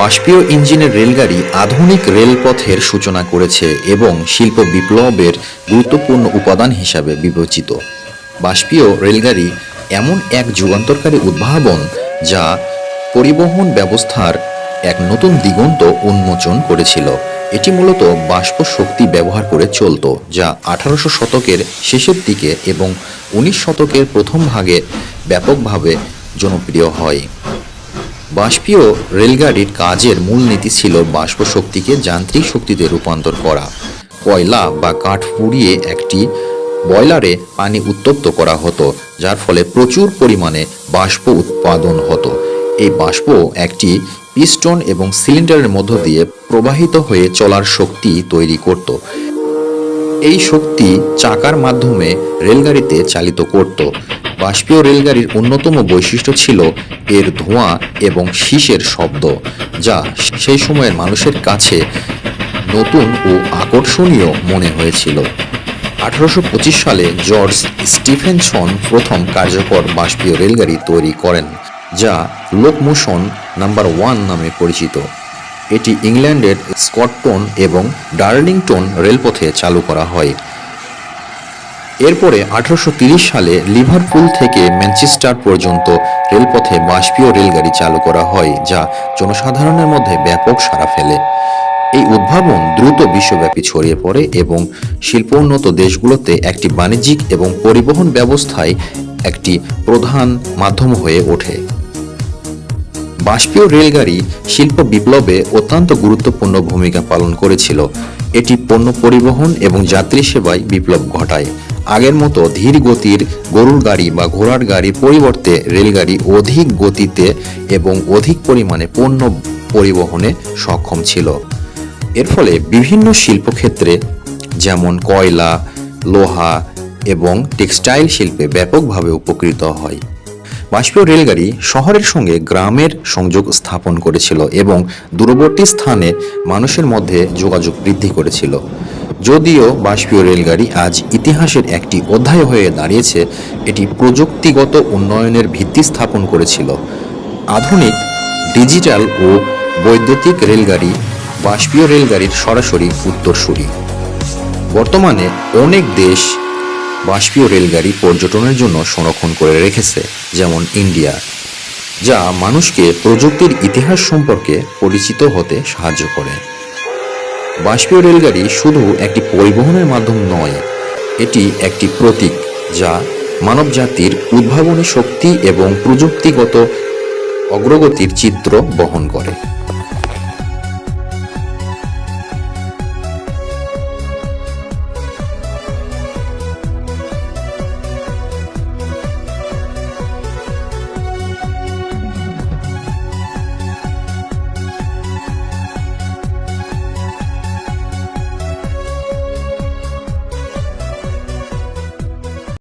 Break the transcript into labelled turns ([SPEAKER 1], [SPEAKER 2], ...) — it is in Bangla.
[SPEAKER 1] বাষ্পীয় ইঞ্জিনের রেলগাড়ি আধুনিক রেলপথের সূচনা করেছে এবং শিল্প বিপ্লবের গুরুত্বপূর্ণ উপাদান হিসাবে বিবেচিত। বাষ্পীয় রেলগাড়ি এমন এক যুগান্তরকারী উদ্ভাবন যা পরিবহন ব্যবস্থার এক নতুন দিগন্ত উন্মোচন করেছিল। এটি মূলত বাষ্প শক্তি ব্যবহার করে চলত, যা আঠারোশো শতকের শেষের দিকে এবং উনিশ শতকের প্রথম ভাগে ব্যাপকভাবে জনপ্রিয় হয়। বাষ্পীয় রেলগাড়ির কাজের মূলনীতি ছিল বাষ্প শক্তিকে যান্ত্রিক শক্তিতে রূপান্তর করা। কয়লা বা কাঠ পুড়িয়ে একটি বয়লারে পানি উত্তপ্ত করা হতো, যার ফলে প্রচুর পরিমাণে বাষ্প উৎপাদন হতো। এই বাষ্প একটি পিস্টন এবং সিলিন্ডারের মধ্য দিয়ে প্রবাহিত হয়ে চলার শক্তি তৈরি করত। এই শক্তি চাকার মাধ্যমে রেলগাড়িতে চালিত করত। বাষ্পীয় রেলগাড়ির অন্যতম বৈশিষ্ট্য ছিল এর ধোঁয়া এবং শীষের শব্দ, যা সেই সময়ের মানুষের কাছে নতুন ও আকর্ষণীয় মনে হয়েছিল। আঠারোশো পঁচিশ সালে জর্জ স্টিফেনসন প্রথম কার্যকর বাষ্পীয় রেলগাড়ি তৈরি করেন, যা লোকমোশন নাম্বার ওয়ান নামে পরিচিত। এটি ইংল্যান্ডের স্কটটন এবং ডার্লিংটন রেলপথে চালু করা হয়। এরপরে আঠারোশো সালে লিভারপুল থেকে ম্যানচেস্টার পর্যন্ত রেলপথে বাষ্পীয় রেলগাড়ি চালু করা হয়, যা জনসাধারণের মধ্যে ব্যাপক সাড়া ফেলে। এই উদ্ভাবন দ্রুত বিশ্বব্যাপী ছড়িয়ে পড়ে এবং শিল্পোন্নত দেশগুলোতে একটি বাণিজ্যিক এবং পরিবহন ব্যবস্থায় একটি প্রধান মাধ্যম হয়ে ওঠে। বাষ্পীয় রেলগাড়ি শিল্প বিপ্লবে অত্যন্ত গুরুত্বপূর্ণ ভূমিকা পালন করেছিল। এটি পণ্য পরিবহন এবং যাত্রী সেবায় বিপ্লব ঘটায়। আগের মতো ধীর গতির গরুর গাড়ি বা ঘোড়ার গাড়ির পরিবর্তে রেলগাড়ি অধিক গতিতে এবং অধিক পরিমাণে পণ্য পরিবহনে সক্ষম ছিল। এর ফলে বিভিন্ন শিল্পক্ষেত্রে যেমন কয়লা, লোহা এবং টেক্সটাইল শিল্পে ব্যাপকভাবে উপকৃত হয়। বাষ্পীয় রেলগাড়ি শহরের সঙ্গে গ্রামের সংযোগ স্থাপন করেছিল এবং দূরবর্তী স্থানে মানুষের মধ্যে যোগাযোগ বৃদ্ধি করেছিল। যদিও বাষ্পীয় রেলগাড়ি আজ ইতিহাসের একটি অধ্যায় হয়ে দাঁড়িয়েছে, এটি প্রযুক্তিগত উন্নয়নের ভিত্তি স্থাপন করেছিল। আধুনিক, ডিজিটাল ও বৈদ্যুতিক রেলগাড়ি বাষ্পীয় রেলগাড়ির সরাসরি উত্তরসূরি। বর্তমানে অনেক দেশ বাষ্পীয় রেলগাড়ি পর্যটনের জন্য সংরক্ষণ করে রেখেছে, যেমন ইন্ডিয়া, যা মানুষকে প্রযুক্তির ইতিহাস সম্পর্কে পরিচিত হতে সাহায্য করে। বাষ্পীয় রেলগাড়ি শুধু একটি পরিবহনের মাধ্যম নয়, এটি একটি প্রতীক যা মানব জাতির উদ্ভাবনী শক্তি এবং প্রযুক্তিগত অগ্রগতির চিত্র বহন করে।